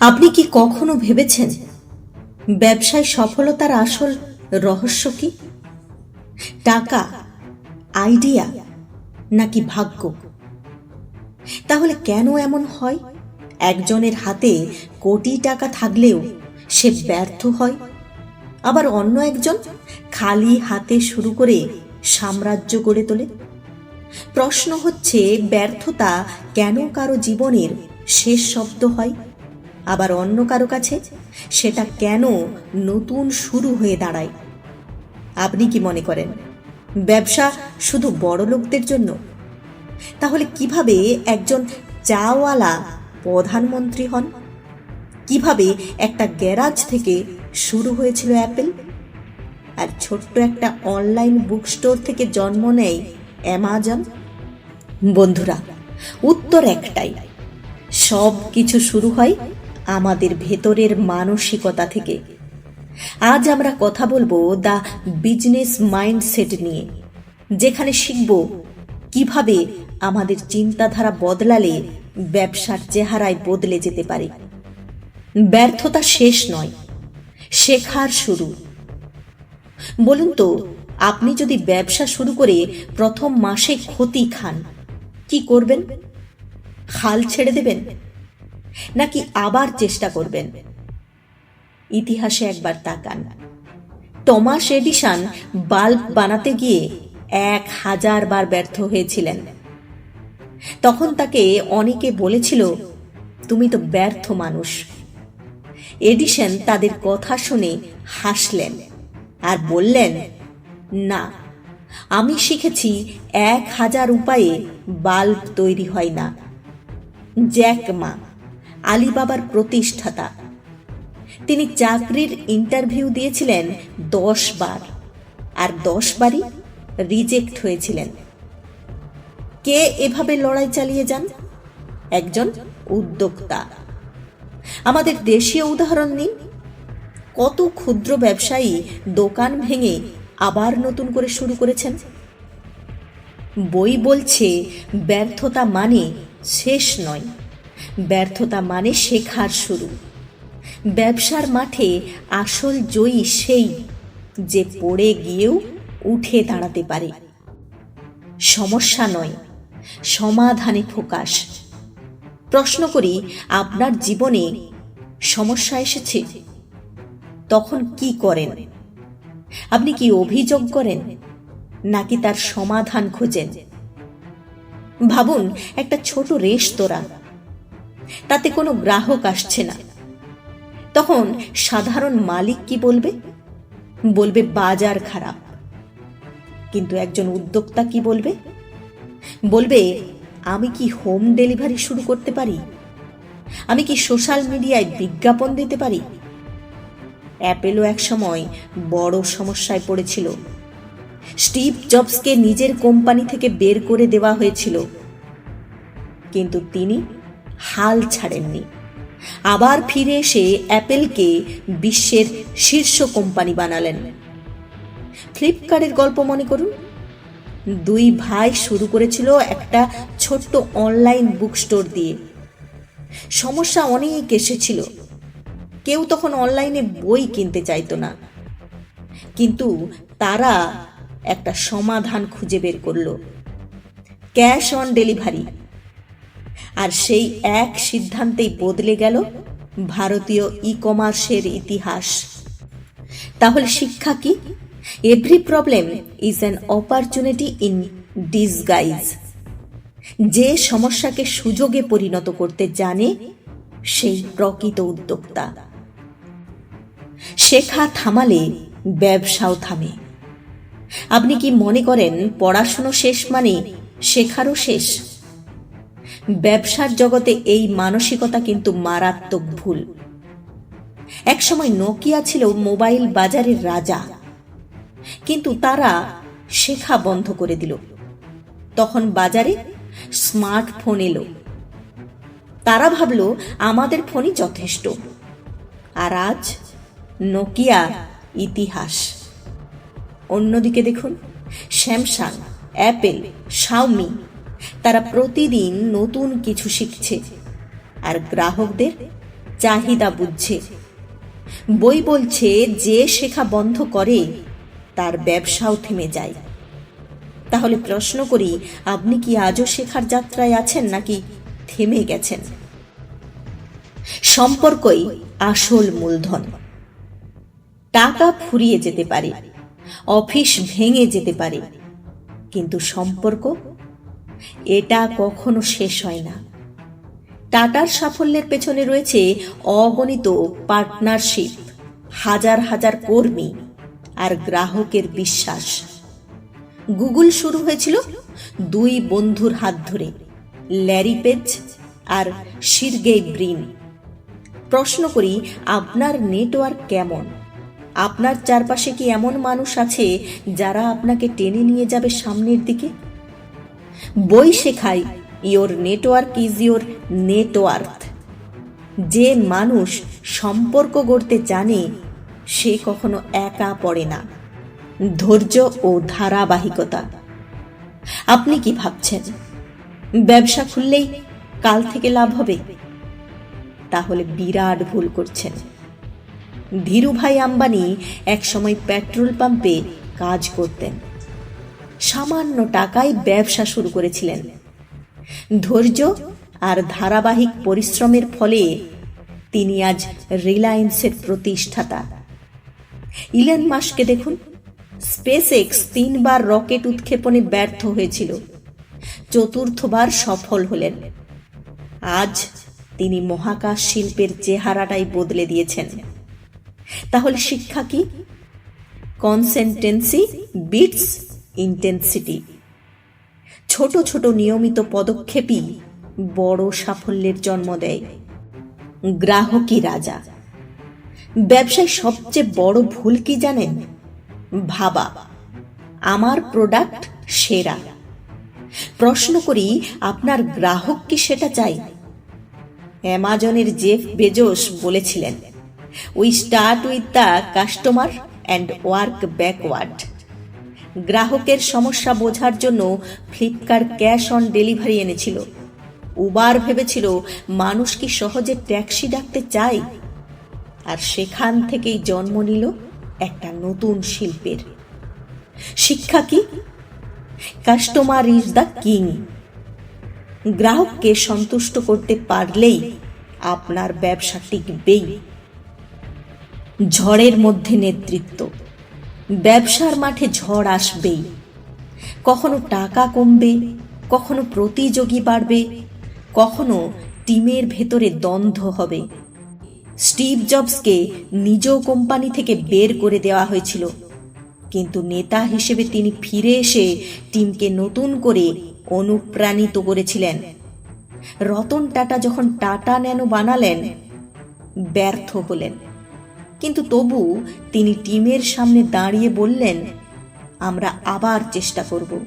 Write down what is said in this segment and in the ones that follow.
আপনি কি কখনো ভেবেছেন ব্যবসায় সফলতার আসল রহস্য কি? টাকা আইডিয়া নাকি ভাগ্য? তাহলে কেন এমন হয়? একজনের হাতে কোটি টাকা থাকলেও সে ব্যর্থ হয়। আবার অন্য একজন খালি হাতে শুরু করে সাম্রাজ্য গড়ে তোলে। প্রশ্ন হচ্ছে, ব্যর্থতা কেন কারও জীবনের শেষ শব্দ হয়? আবার অন্য কারও কাছে? সেটা কেন নতুন শুরু হয়ে দাঁড়ায়? আপনি কি মনে করেন, ব্যবসা শুধু বড় লোকদের জন্য? তাহলে কীভাবে একজন চাওয়ালা প্রধানমন্ত্রী হন? কীভাবে একটা গ্যারাজ থেকে শুরু হয়েছিল অ্যাপেল? আর ছোট্ট একটা অনলাইন বুক স্টোর থেকে জন্ম নেয় অ্যামাজন? বন্ধুরা, উত্তর একটাই সব কিছু শুরু হয় আমাদের ভেতরের মানসিকতা থেকে। আজ আমরা কথা বলব দ্য বিজনেস মাইন্ডসেট নিয়ে, যেখানে শিখব কীভাবে আমাদের চিন্তাধারা বদলালে ব্যবসার চেহারায় বদলে যেতে পারে। ব্যর্থতা শেষ নয়, শেখার শুরু। বলুন তো, আপনি যদি ব্যবসা শুরু করে প্রথম মাসে ক্ষতি খান, কি করবেন? হাল ছেড়ে দেবেন? নাকি আবার চেষ্টা করবেন? ইতিহাসে একবার তাকান। টমাস এডিসন বাল্ব বানাতে গিয়ে এক হাজার বার ব্যর্থ হয়েছিলেন। তখন তাকে অনেকে বলেছিল, তুমি তো ব্যর্থ মানুষ। এডিশন তাদের কথা শুনে হাসলেন আর বললেন, না, আমি শিখেছি এক হাজার উপায়ে বাল্ব তৈরি হয় না। জ্যাক মা আলিবাবার প্রতিষ্ঠাতা। তিনি চাকরির ইন্টারভিউ দিয়েছিলেন দশ বার, আর দশ বারই রিজেক্ট হয়েছিলেন। কে এভাবে লড়াই চালিয়ে যান? একজন উদ্যোক্তা। আমাদের দেশীয় উদাহরণ নিন। কত ক্ষুদ্র ব্যবসায়ী দোকান ভেঙে আবার নতুন করে শুরু করেছেন? বই বলছে, ব্যর্থতা মানে শেষ নয়। ব্যর্থতা মানে শেখার শুরু। ব্যবসার মাঠে আসল জয়ী সেই যে পড়ে গিয়েও উঠে দাঁড়াতে পারে। সমস্যা নয়, সমাধানে ফোকাস। প্রশ্ন করি, আপনার জীবনে সমস্যা এসেছে? তখন কি করেন? আপনি কি অভিযোগ করেন, নাকি তার সমাধান খোঁজেন? ভাবুন, একটা ছোট রেস্তোরাঁ তাতে কোনো গ্রাহক আসছে না। তখন সাধারণ মালিক কি বলবে? বলবে, বাজার খারাপ। কিন্তু একজন উদ্যোক্তা কি বলবে? বলবে, আমি কি হোম ডেলিভারি শুরু করতে পারি? আমি কি সোশ্যাল মিডিয়ায় বিজ্ঞাপন দিতে পারি? অ্যাপেলও একসময় বড় সমস্যায় পড়েছিল। স্টিভ জবসকে নিজের কোম্পানি থেকে বের করে দেওয়া হয়েছিল। কিন্তু তিনি হাল ছাড়েননি। আবার ফিরে এসে অ্যাপেলকে বিশ্বের শীর্ষ কোম্পানি বানালেন। ফ্লিপকার্টের গল্প মনে করুন। দুই ভাই শুরু করেছিল একটা ছোট্ট অনলাইন বুক স্টোর দিয়ে। সমস্যা অনেক এসেছিল। কেউ তখন অনলাইনে বই কিনতে চাইতো না। কিন্তু তারা একটা সমাধান খুঁজে বের করল। Cash on delivery. আর সেই এক সিদ্ধান্তেই বদলে গেল ভারতীয় ই কমার্সের ইতিহাস। তাহলে শিক্ষা কি? Every problem is an opportunity in disguise যে সমস্যাকে সুযোগে পরিণত করতে জানে সেই প্রকৃত উদ্যোক্তা। শেখা থামালে ব্যবসাও থামে। আপনি কি মনে করেন পড়াশুনো শেষ মানে শেখারও শেষ? ব্যবসার জগতে এই মানসিকতা কিন্তু মারাত্মক ভুল। একসময় নোকিয়া ছিল মোবাইল বাজারের রাজা। কিন্তু তারা শেখা বন্ধ করে দিল। তখন বাজারে স্মার্টফোন এলো। তারা ভাবল, আমাদের ফোনই যথেষ্ট। আর আজ নোকিয়া ইতিহাস। অন্যদিকে দেখুন, স্যামসাং, অ্যাপেল, শাওমি তারা প্রতিদিন নতুন কিছু শিখছে, আর গ্রাহকদের চাহিদা বুঝছে। বই বলছে, যে শেখা বন্ধ করে, তার ব্যবসাও থেমে যায়। তাহলে প্রশ্ন করি, আপনি কি আজও শেখার যাত্রায় আছেন নাকি থেমে গেছেন? সম্পর্কই আসল মূলধন। টাকা ফুরিয়ে যেতে পারে, অফিস ভেঙে যেতে পারে, কিন্তু সম্পর্ক এটা কখনো শেষ হয় না। টাটার সাফল্যের পেছনে রয়েছে অগণিত পার্টনারশিপ, হাজার হাজার কর্মী আর গ্রাহকের বিশ্বাস। গুগল শুরু হয়েছিল দুই বন্ধুর হাত ধরে, ল্যারি পেজ আর শিরগেই ব্রিন। প্রশ্ন করি, আপনার নেটওয়ার্ক কেমন? আপনার চারপাশে কি এমন মানুষ আছে যারা আপনাকে টেনে নিয়ে যাবে সামনের দিকে? বই শেখায় your network is your network যে মানুষ সম্পর্ক গড়তে জানে, সে কখনো একা পড়ে না। ধৈর্য ও ধারাবাহিকতা। আপনি কি ভাবছেন? ব্যবসা খুললেই কাল থেকে লাভ হবে? তাহলে বিরাট ভুল করছেন। ধীরুভাই আম্বানি একসময় পেট্রোল পাম্পে কাজ করতেন। সামান্য টাকায় ব্যবসা শুরু করেছিলেন। ধৈর্য আর ধারাবাহিক পরিশ্রমের ফলে তিনি আজ রিলায়েন্সের প্রতিষ্ঠাতা। ইলেন মাসকে দেখুন স্পেস এক্স তিনবার রকেট উৎক্ষেপণে ব্যর্থ হয়েছিল। চতুর্থবার সফল হলেন। আজ তিনি মহাকাশ শিল্পের চেহারাটাই বদলে দিয়েছেন। তাহলে শিক্ষা কি? কনসেন্টেন্সি, বিটস ইন্টেন্সিটি ছোট ছোট নিয়মিত পদক্ষেপই বড় সাফল্যের জন্ম দেয়। গ্রাহকই রাজা। ব্যবসায় সবচেয়ে বড় ভুল কি জানেন? ভাবা। আমার প্রোডাক্ট সেরা। প্রশ্ন করি, আপনার গ্রাহক কি সেটা চাই? অ্যামাজনের জেফ বেজোস বলেছিলেন we start with the customer and work backward গ্রাহকের সমস্যা বোঝার জন্য ফ্লিপকার্ট ক্যাশ অন ডেলিভারি এনেছিল। উবার ভেবেছিল, মানুষ কি সহজে ট্যাক্সি ডাকতে চায়? আর সেখান থেকেই জন্ম নিল একটা নতুন শিল্পের। শিক্ষা কি? কাস্টমার ইজ দ্য কিং গ্রাহককে সন্তুষ্ট করতে পারলেই আপনার ব্যবসা টিকবেই। ঝড়ের মধ্যে নেতৃত্ব। ব্যবসার মাঠে ঝড় আসবেই কখনো টাকা কমবে, কখনো প্রতিযোগী বাড়বে, কখনো টিমের ভেতরে দ্বন্দ্ব হবে। স্টিভ জবসকে নিজ কোম্পানি থেকে বের করে দেওয়া হয়েছিল। কিন্তু নেতা হিসেবে তিনি ফিরে এসে টিমকে নতুন করে অনুপ্রাণিত করেছিলেন। রতন টাটা যখন টাটা ন্যানো বানালেন, ব্যর্থ হলেন। কিন্তু তবু তিনি টিমের সামনে দাঁড়িয়ে বললেন, আমরা আবার চেষ্টা করব।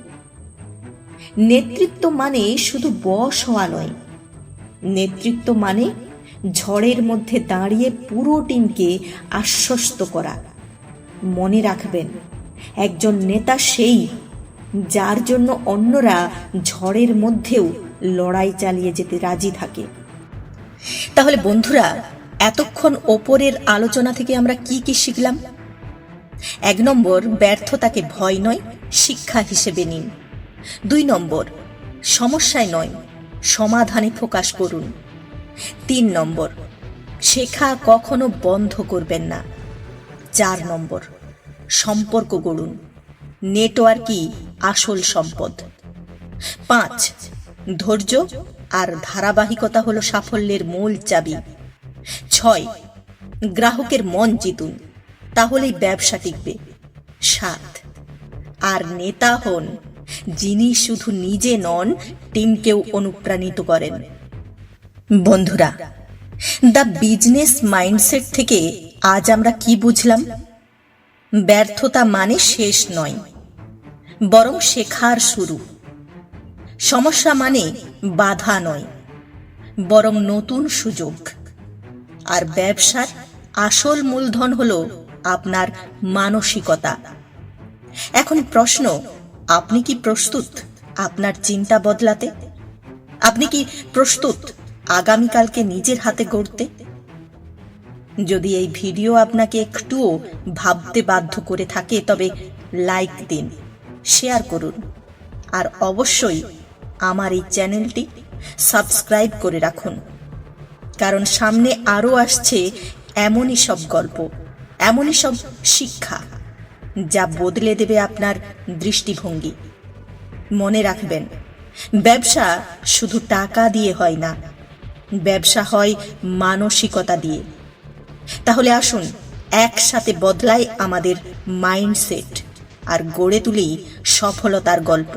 নেতৃত্ব মানে শুধু বস হওয়া নয়। নেতৃত্ব মানে ঝড়ের মধ্যে দাঁড়িয়ে পুরো টিমকে আশ্বস্ত করা। মনে রাখবেন, একজন নেতা সেই যার জন্য অন্যরা ঝড়ের মধ্যেও লড়াই চালিয়ে যেতে রাজি থাকে। তাহলে বন্ধুরা এতক্ষণ ওপরের আলোচনা থেকে আমরা কি কি শিখলাম? এক নম্বর, ব্যর্থতাকে ভয় নয়, শিক্ষা হিসেবে নিন। দুই নম্বর, সমস্যায় নয়, সমাধানে ফোকাস করুন। তিন নম্বর, শেখা কখনো বন্ধ করবেন না। চার নম্বর, সম্পর্ক গড়ুন। নেটওয়ার্কই আসল সম্পদ। পাঁচ, ধৈর্য আর ধারাবাহিকতা হলো সাফল্যের মূল চাবি। ছয় গ্রাহকের মন জিতুন, তাহলেই ব্যবসা টিকবে। সাত। আর নেতা হন, যিনি শুধু নিজে নন, টিমকেও অনুপ্রাণিত করেন। বন্ধুরা, দ্য বিজনেস মাইন্ডসেট থেকে আজ আমরা কি বুঝলাম? ব্যর্থতা মানে শেষ নয়, বরং শেখার শুরু। সমস্যা মানে বাধা নয়, বরং নতুন সুযোগ। আর ব্যবসার আসল মূলধন হল আপনার মানসিকতা। এখন প্রশ্ন, আপনি কি প্রস্তুত আপনার চিন্তা বদলাতে? আপনি কি প্রস্তুত আগামীকালকে নিজের হাতে গড়তে? যদি এই ভিডিও আপনাকে একটুও ভাবতে বাধ্য করে থাকে, তবে লাইক দিন, শেয়ার করুন, আর অবশ্যই আমার এই চ্যানেলটি সাবস্ক্রাইব করে রাখুন। কারণ সামনে আরও আসছে এমনই সব গল্প, এমনই সব শিক্ষা যা বদলে দেবে আপনার দৃষ্টিভঙ্গি। মনে রাখবেন, ব্যবসা শুধু টাকা দিয়ে হয় না, ব্যবসা হয় মানসিকতা দিয়ে। তাহলে আসুন, একসাথে বদলাই আমাদের মাইন্ডসেট আর গড়ে তুলি সফলতার গল্প।